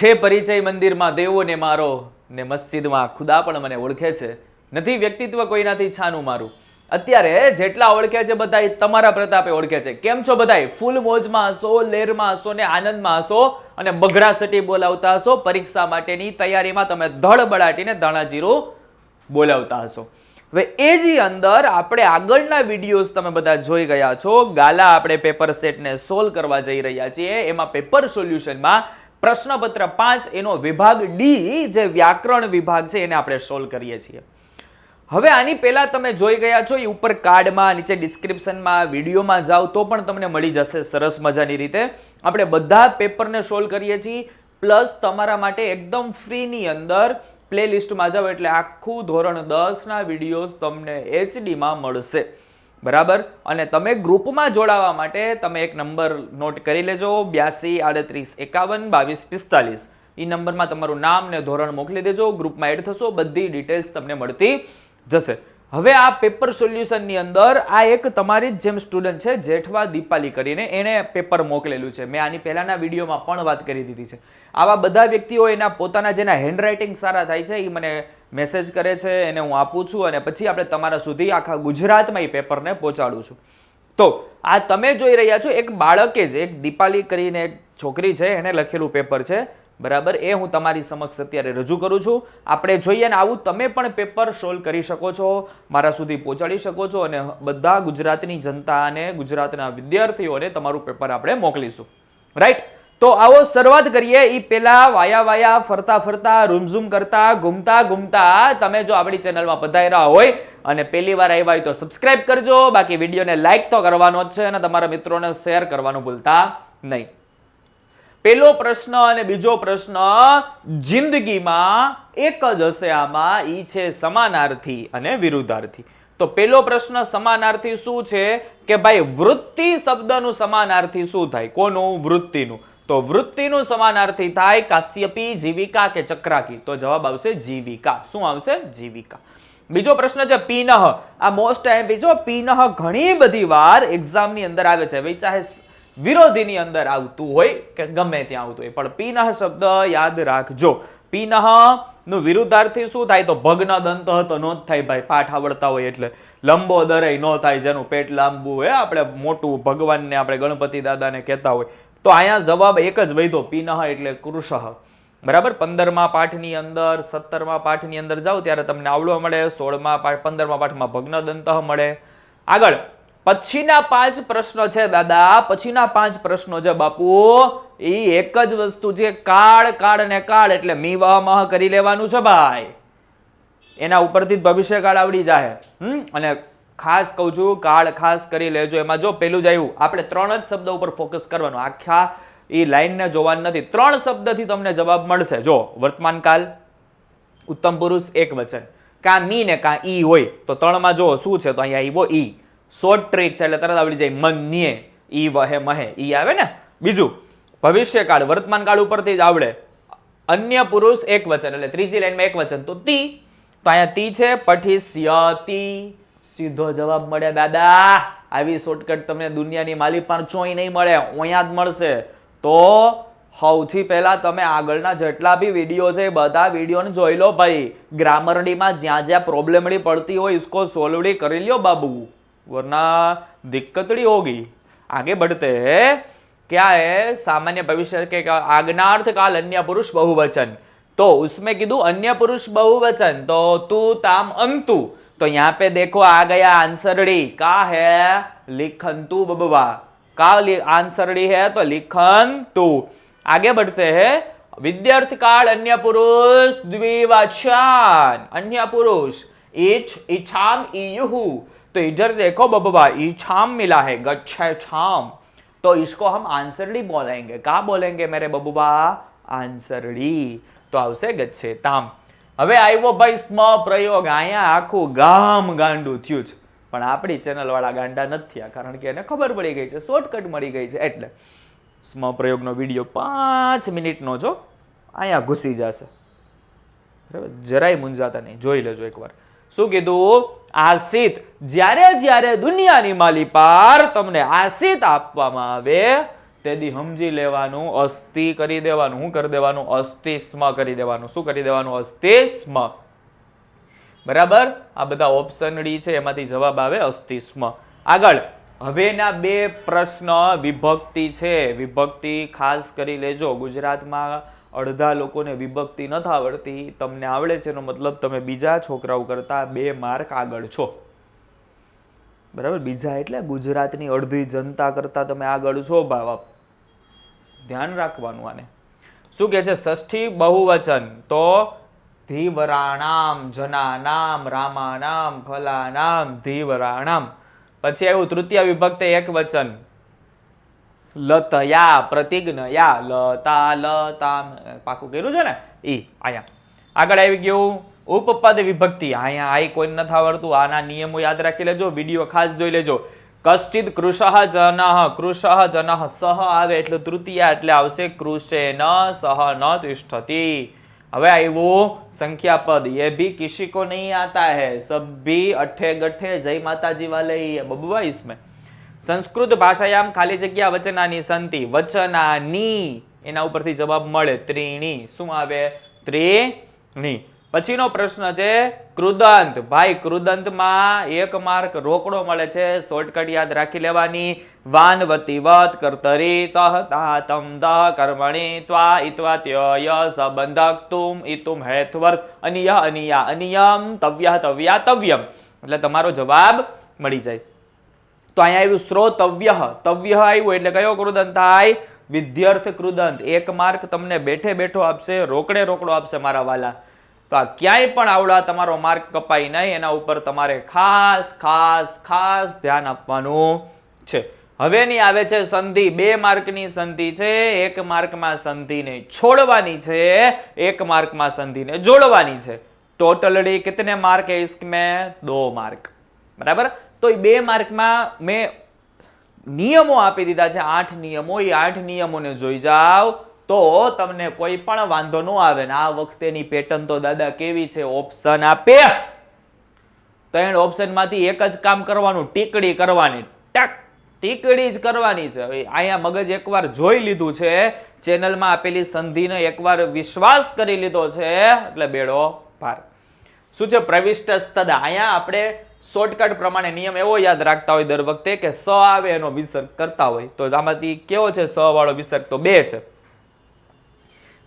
છે પરિચય મંદિરમાં દેવોને મારો ને મસ્જિદમાં ખુદા પણ મને ઓળખે છે. નથી વ્યક્તિત્વ કોઈનાથી છાનું મારું. અત્યારે જેટલા ઓળખે છે બધા તમારા પ્રતાપે ઓળખે છે. કેમ છો બધા ફૂલ મોજમાં હશો લેરમાં હશો ને આનંદમાં હશો અને બગડા સટી બોલાવતા હશો પરીક્ષા માટેની તૈયારીમાં તમે ધડ બળાટીને દાણાજીરું બોલાવતા હશો. હવે એ જ અંદર આપણે આગળના વિડીયોઝ તમે બધા જોઈ ગયા છો. ગાલા આપણે પેપર સેટને સોલ્વ કરવા જઈ રહ્યા છીએ. એમાં પેપર સોલ્યુશનમાં પ્રશ્નપત્ર પાંચ એનો વિભાગ ડી જે વ્યાકરણ વિભાગ છે એને આપણે સોલ્વ કરીએ છીએ. હવે આની પહેલાં તમે જોઈ ગયા છો, એ ઉપર કાર્ડમાં, નીચે ડિસ્ક્રિપ્શનમાં વિડીયોમાં જાઓ તો પણ તમને મળી જશે સરસ મજાની રીતે. આપણે બધા પેપરને સોલ્વ કરીએ છીએ, પ્લસ તમારા માટે એકદમ ફ્રીની અંદર પ્લેલિસ્ટમાં જાઓ એટલે આખું ધોરણ દસના વિડીયોઝ તમને એચડીમાં મળશે. બરાબર? અને તમે ગ્રુપમાં જોડાવા માટે તમે એક નંબર નોટ કરી લેજો, બ્યાસી, આડત્રીસ, એકાવન, બાવીસ, પિસ્તાલીસ. એ નંબરમાં તમારું નામ ને ધોરણ મોકલી દેજો, ગ્રુપમાં એડ થશો, બધી ડિટેલ્સ તમને મળતી જશે. હવે આ પેપર સોલ્યુશનની અંદર આ એક તમારી જ જેમ સ્ટુડન્ટ છે, જેઠવા દીપાલી કરીને એણે પેપર મોકલેલું છે. મેં આની પહેલાના વિડીયોમાં પણ વાત કરી દીધી છે. આવા બધા વ્યક્તિઓ એના પોતાના જેના હેન્ડરાઇટિંગ સારા થાય છે એ મને મેસેજ કરે છે, એને હું આપું છું અને પછી આપણે તમારા સુધી આખા ગુજરાતમાં એ પેપરને પહોંચાડું છું. તો આ તમે જોઈ રહ્યા છો, એક બાળકે જ, એક દીપાલી કરીને એક છોકરી છે, એને લખેલું પેપર છે. બરાબર? એ હું તમારી સમક્ષ અત્યારે રજૂ કરું છું. આપણે જોઈએ ને આવું તમે પણ પેપર સોલ્વ કરી શકો છો, મારા સુધી પહોંચાડી શકો છો અને બધા ગુજરાતની જનતા અને ગુજરાતના વિદ્યાર્થીઓને તમારું પેપર આપણે મોકલીશું. રાઈટ તો આવો શરૂઆત કરીએ. એ પેલા વાયા વાયા ફરતા ફરતા રૂમઝૂમ કરતા, ઘૂમતા ઘૂમતા તમે જો આપણી ચેનલમાં પધાર્યા હોય અને પહેલી વાર આવ્યા હોય તો સબસ્ક્રાઇબ કરજો. બાકી વિડીયોને લાઇક તો કરવાનો જ છે અને તમારા મિત્રોને શેર કરવાનું ભૂલતા નહીં. પેલો પ્રશ્ન અને બીજો પ્રશ્ન, જિંદગીમાં એક જ હશે આમાં, ઈ છે સમાનાર્થી અને વિરુદ્ધાર્થી. તો પેલો પ્રશ્ન સમાનાર્થી શું છે? કે ભાઈ વૃત્તિ શબ્દનું સમાનાર્થી શું થાય? કોનું? વૃત્તિનું. તો વૃત્તિનું સમાનાર્થી થાય કાશ્યપી જીવિકા કે ચક્રાકી? તો જવાબ આવશે જીવિકા. શું આવશે? જીવિકા. બીજો પ્રશ્ન છે પીનહ. આ મોસ્ટ ટાઈમ જો પીનહ ઘણી બધી વાર એક્ઝામની અંદર આવે છે. ભાઈ વિરોધીની અંદર આવતું હોય કે ગમે ત્યાં આવતું હોય. પણ પીનહ શબ્દ યાદ રાખજો. પીનહનું વિરુદ્ધાર્થી શું થાય? તો ભગ્ન દંત તો નો જ થાય ભાઈ. પાઠ આવડતા હોય એટલે. લંબો દરય નો થાય જેનું પેટ લાંબુ હોય. આપણે મોટું ભગવાનને આપણે ગણપતિ દાદાને કહેતા હોય. તો અહીંયા જવાબ એક જ વૈધો પીનહ એટલે કૃષ બરાબર? પંદરમા પાઠની અંદર, સત્તરમા પાઠની અંદર જાઓ ત્યારે તમને આવડો મળે, સોળમા પાઠ, પંદરમા પાઠમાં ભગ્ન દંત મળે. આગળ, પછીના પાંચ પ્રશ્નો છે, દાદા. પછીના પાંચ પ્રશ્નો છે, બાપુ. એ એક જ વસ્તુ છે, કાળ કાળ ને કાળ એટલે મી વહ મહ કરી લેવાનું છે, ભાઈ. એના ઉપરથી જ ભવિષ્યકાળ આવડી જાય હમ? અને ખાસ કહું છું કાળ ખાસ કરી લેજો. એમાં જો પેલું જ આવ્યું, આપણે ત્રણ જ શબ્દ ઉપર ફોકસ કરવાનું. આખા એ લાઈનને જોવાનું નથી. ત્રણ શબ્દથી તમને જવાબ મળશે. જો, વર્તમાન કાળ ઉત્તમ પુરુષ, એક વચન. કાં મી ને કાં ઈ હોય, તો ત્રણમાં જો શું છે, તો અહીંયા ઈવો ઈ. શોર્ટ ટ્રીક છે એટલે તરત આવડી જાય મન્યે ઈ વહે મહે, ઈ આવે ને? બીજું, ભવિષ્યકાળ, વર્તમાન કાળ ઉપરથી જ આવડે. અન્ય પુરુષ, એક વચન. એટલે ત્રીજી લાઈનમાં એક વચન. તો તી, તો અહીંયા તી છે, પઠિષ્યતી. સીધો જવાબ મળે દાદા આવી શોર્ટકટ તમને દુનિયાની માલી પણ ચોઈ નહીં મળે અહીંયા જ મળશે તો સૌથી પહેલા તમે આગળના જેટલા બી વિડીયો છે એ બધા વિડીયોને જોઈ લો ભાઈ ગ્રામરડીમાં જ્યાં જ્યાં પ્રોબ્લેમડી પડતી હોય इसको સોલ્વડી કરી લ્યો બાબू वरना दिक्कतड़ी होगी आगे बढ़ते हैं क्या है सामान्य भविष्य के का- आग्नार्थ काल अन्य पुरुष बहुवचन तो उसमें कीधु अन्य पुरुष बहुवचन तो तू ताम अंतु तो यहाँ पे देखो आ गया आंसरड़ी का है? लिखन तू बबवा। का आंसरड़ी है तो लिखन तू आगे बढ़ते हैं। विद्यार्थ काल, अन्य पुरुष, द्विवचन। अन्य पुरुष, इच इच्छाम इयुहु। तो इधर देखो बबवा, इछाम मिला है गच्छाम तो इसको हम आंसर डी बोलेंगे। कहा बोलेंगे मेरे बबुआ आंसर डी। तो आउसे गच्छे ताम હવે આવ્યો ભાઈ સ્મ પ્રયોગ. અહીંયા આખું ગામ ગાંડું થયું છે. પણ આપણી ચેનલ વાળા ગાંડા નથી આ કારણ કે એને ખબર પડી ગઈ છે શોર્ટકટ મળી ગઈ છે. એટલે સ્મ પ્રયોગનો વીડિયો પાંચ મિનિટનો જો અહીંયા ઘૂસી જશે. બરાબર? જરાય મૂંઝાતા નહીં. જોઈ લેજો એકવાર. શું કીધું? આસિત જ્યારે જ્યારે દુનિયાની માલી પાર તમને આસિત આપવામાં આવે તેદી સમજી લેવાનું અસ્થિ કરી દેવાનું. શું કરી દેવાનું? અસ્થિસ્મ કરી દેવાનું. શું કરી દેવાનું? અસ્થિસ્મ બરાબર? આ બધા ઓપ્શન ડી છે, એમાંથી જવાબ આવે અસ્થિસ્મ આગળ, હવેના બે પ્રશ્ન વિભક્તિ છે. વિભક્તિ ખાસ કરી લેજો. ગુજરાતમાં અડધા લોકોને વિભક્તિ નથી આવડતી. તમને આવડે છે એનો મતલબ તમે બીજા છોકરાઓ કરતા બે માર્ક આગળ છો. બરાબર? બીજા એટલે ગુજરાતની અડધી જનતા કરતાં તમે આગળ છો બાપ ધ્યાન રાખવાનું આને. શું કહે છે? ષષ્ઠી બહુવચન. તો ધીવરાણામ, જનાનામ, રામાનામ, ફલાનામ, ધીવરાણામ. પછી આવ્યું તૃતીય વિભક્ત એક વચન. લતયા, પ્રતિજ્ઞયા, લતા લતામ પાકું કર્યું છે ને? ઈ, આયા. આગળ આવી ગયું. ઉપપાદ વિભક્તિ. અહીંયા આઈ કોઈ નથી આવડતું. આના નિયમો યાદ રાખી લેજો. વીડિયો ખાસ જોઈ લેજો. કશ્ચિત કૃષ જનઃ. કૃષ જનઃ સહ આવે એટલે તૃતીયા એટલે આવશે કૃષે ન સહ ન તિષ્ઠતી. હવે આવ્યું સંખ્યાપદ. એ ભી કિસી નહીં આતા હે. સભી ભી અઠે ગઠે જય માતાજી વાલે બબુઆ ઇસમે. સંસ્કૃત ભાષાયામ ખાલી જગ્યા વચનાની સંતિ. વચનાની. એના ઉપરથી જવાબ મળે. ત્રીણી. શું આવે? ત્રિણી. પછીનો પ્રશ્ન છે કૃદંત ભાઈ કૃદંતમાં એક માર્ક રોકડો મળે છે શોર્ટકટ યાદ રાખી લેવાની. વાનવતી વત કર્તરી તહ તા તમ દ કર્મણી ત્વા ઇત્વા ત્ય સંબંધક તુમ ઇતુમ હેત્વર્ત અનિય, અનિયા, અનિયમ તવ્ય તવ્યા, તવ્યમ. એટલે તમારો જવાબ મળી જાય. તો અહીંયા આવ્યું શ્રોતવ્ય તવ્ય આવ્યું એટલે કયો કૃદંત થાય? વિદ્યાર્થ કૃદંત એક માર્ક તમને બેઠે બેઠો આપશે, રોકડે રોકડો આપશે મારા વાલા. તો આ ક્યાંય પણ આવડા તમારો માર્ક કપાય નહીં, એના ઉપર તમારે ખાસ ખાસ ખાસ ધ્યાન આપવાનું છે. હવેની આવે છે સંધિ, બે માર્કની સંધિ છે, એક માર્કમાં સંધિને છોડવાની છે, એક માર્કમાં સંધિને જોડવાની છે. ટોટલડી કેતને માર્ક હે મેં? દો માર્ક. બરાબર? તો એ બે માર્કમાં મેં નિયમો આપી દીધા છે, આઠ નિયમો એ આઠ નિયમોને જોઈ જાઓ. તો તમને કોઈ પણ વાંધો ન આવે ને આ વખતેની પેટર્ન તો દાદા કેવી છે? ઓપ્શન આપે. ત્રણ ઓપ્શનમાંથી એક જ કામ કરવાનું, ટીકડી કરવાની. ટક, ટીકડી જ કરવાની છે. અહીંયા મગજ એકવાર જોઈ લીધું છે. ચેનલમાં આપેલી સંધિને એકવાર વિશ્વાસ કરી લીધો છે. એટલે બેડો ભાર. શું છે? પ્રવિષ્ટ સ્તદા અહીંયા આપણે શોર્ટકટ પ્રમાણે નિયમ એવો યાદ રાખતા હોય દર વખતે કે સ આવે એનો વિસર્ગ કરતા હોય. તો આમાંથી કેવો છે? સ વાળો વિસર્ગ તો બે છે.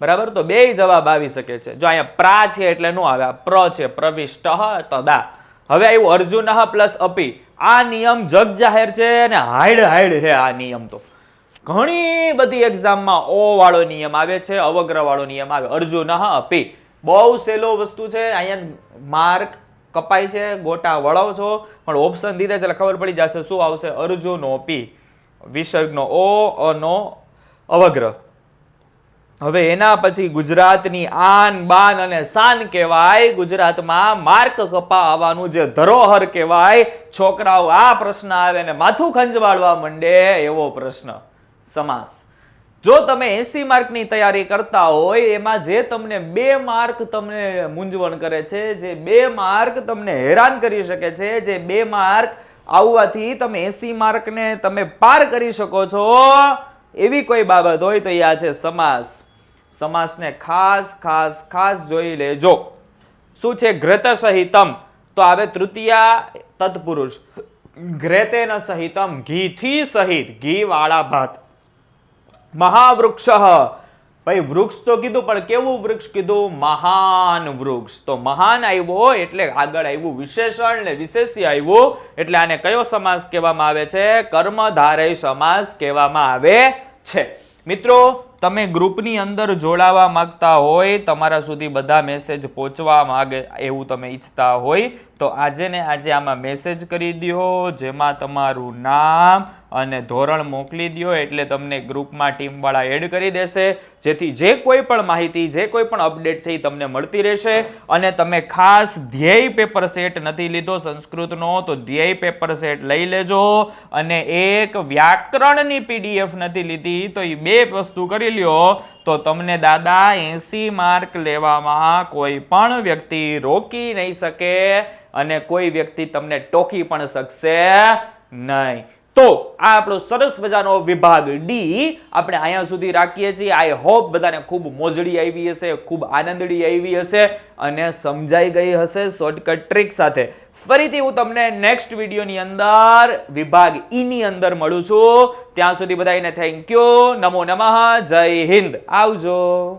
બરાબર? તો બે જવાબ આવી શકે છે. જો અહીંયા પ્રા છે એટલે નો આવે. પ્ર છે. પ્રવિષ્ટ તદા. હવે આવ્યું અર્જુન પ્લસ અપી. આ નિયમ જગ જાહેર છે અને હાઈડ હાઈડ છે આ નિયમ તો. ઘણી બધી એક્ઝામમાં ઓ વાળો નિયમ આવે છે, અવગ્ર વાળો નિયમ આવે. અર્જુન અપી. બહુ સહેલો વસ્તુ છે. અહીંયા માર્ક કપાય છે, ગોટા વળાવ છો. પણ ઓપ્શન દીધા છે એટલે ખબર પડી જશે શું આવશે. અર્જુન ઓપી વિસર્ગનો ઓ, અનો, અવગ્ર. હવે એના પછી ગુજરાતની આન, બાન અને શાન કહેવાય. ગુજરાતમાં માર્ક કપા આવવાનું જે ધરોહર કહેવાય. છોકરાઓ આ પ્રશ્ન આવે ને માથું ખંજવાળવા માંડે એવો પ્રશ્ન. સમાસ. જો તમે એસી માર્કની તૈયારી કરતા હોય, એમાં જે તમને બે માર્ક તમને મૂંઝવણ કરે છે, જે બે માર્ક તમને હેરાન કરી શકે છે, જે બે માર્ક આવવાથી તમે એસી માર્કને તમે પાર કરી શકો છો, એવી કોઈ બાબત હોય તો આ છે સમાસ. સમાસને ખાસ ખાસ ખાસ જોઈ લેજો. શું છે ઘ્રત સહિતમ તો આવે તૃતીયા તત્પુરુષ. ઘ્રેતેન સહિતમ, ઘીથી સહિત ઘી વાળા ભાત. મહાવૃક્ષ. ભાઈ, વૃક્ષ તો કીધું, પણ કેવું વૃક્ષ કીધું? મહાન વૃક્ષ. તો મહાન આવ્યો એટલે આગળ આવ્યું વિશેષણ ને વિશેષ્ય આવ્યું. એટલે આને કયો સમાસ કહેવામાં આવે છે? કર્મધારય સમાસ કહેવામાં આવે છે. મિત્રો તમે ગ્રુપની અંદર જોડાવા માંગતા હોય, તમારા સુધી બધા મેસેજ પહોંચવા માગે એવું તમે ઈચ્છતા હોય તો આજે ને આજે આમાં મેસેજ કરી દો જેમાં તમારું નામ અને ધોરણ મોકલી દો એટલે તમને ગ્રુપમાં ટીમવાળા એડ કરી દેશે. જેથી જે કોઈ પણ માહિતી, જે કોઈ પણ અપડેટ છે એ તમને મળતી રહેશે. અને તમે ખાસ ધ્યેય પેપર સેટ નથી લીધો સંસ્કૃતનો, તો ધ્યેય પેપર સેટ લઈ લેજો. અને એક વ્યાકરણની પીડીએફ નથી લીધી, તો એ બે વસ્તુ કરી લ્યો. તો તમને દાદા, એસી માર્ક લેવામાં કોઈ પણ વ્યક્તિ રોકી નહીં શકે અને કોઈ વ્યક્તિ તમને ટોકી પણ શકશે નહીં. તો આ આપણો સરસ મજાનો વિભાગ ડી આપણે અહીંયા સુધી રાખીએ છીએ. આઈ હોપ બધાને ખૂબ મોજડી આવી હશે, ખૂબ આનંદડી આવી હશે અને સમજાઈ ગઈ હશે શોર્ટકટ ટ્રીક સાથે. ફરીથી હું તમને નેક્સ્ટ વિડીયોની અંદર વિભાગ ઈની અંદર મળું છું. ત્યાં સુધી બધાને થેન્ક યુ નમો નમઃ. જય હિન્દ. આવજો.